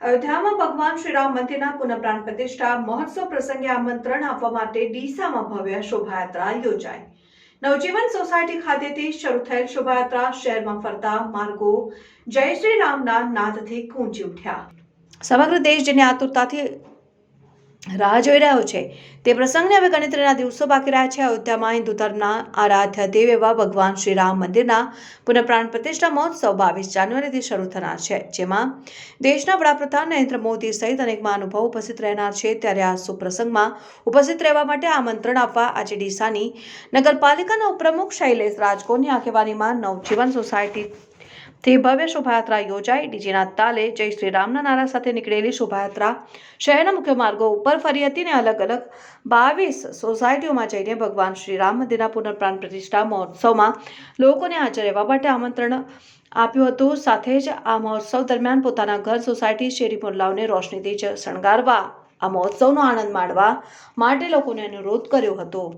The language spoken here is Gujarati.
અયોધ્યામાં ભગવાન શ્રી રામ મંદિરના પુનઃપ્રાણ પ્રતિષ્ઠા મહોત્સવ પ્રસંગે આમંત્રણ આપવા માટે ડીસામાં ભવ્ય શોભાયાત્રા યોજાઈ. નવજીવન સોસાયટી ખાતેથી શરૂ થયેલ શોભાયાત્રા શહેરમાં ફરતા માર્ગો જય શ્રી રામના નાદથી ગુંજી ઉઠ્યા. સમગ્ર દેશ જેની આતુરતાથી રાહ જોઈ રહ્યો છે. તે પ્રસંગને હવે ગણતરીના દિવસો બાકી રહ્યા છે. અયોધ્યામાં હિન્દુ ધર્મના આરાધ્ય દેવ એવા ભગવાન શ્રી રામ મંદિરના પુનઃપ્રાણ પ્રતિષ્ઠા મહોત્સવ બાવીસ જાન્યુઆરીથી શરૂ થનાર છે. જેમાં દેશના વડાપ્રધાન નરેન્દ્ર મોદી સહિત અનેક મહાનુભાવો ઉપસ્થિત રહેનાર છે. ત્યારે આ સુપ્રસંગમાં ઉપસ્થિત રહેવા માટે આમંત્રણ આપવા આજે ડીસાની નગરપાલિકાના ઉપપ્રમુખ શૈલેષ રાજકોની આગેવાનીમાં નવજીવન સોસાયટી થી ભવ્ય શોભાયાત્રા યોજાઈ. ડીજેના તાલે જય શ્રી રામના નારા સાથે નીકળેલી શોભાયાત્રા શહેરના મુખ્ય માર્ગો ઉપર ફરી હતી ને અલગ અલગ બાવીસ સોસાયટીઓમાં જઈને ભગવાન શ્રી રામ મંદિરના પુનઃપ્રાણ પ્રતિષ્ઠા મહોત્સવમાં લોકોને હાજર રહેવા માટે આમંત્રણ આપ્યું હતું. સાથે જ આ મહોત્સવ દરમિયાન પોતાના ઘર સોસાયટી શેરી મોહલ્લાઓને રોશનીથી શણગારવા, આ મહોત્સવનો આનંદ માણવા માટે લોકોને અનુરોધ કર્યો હતો.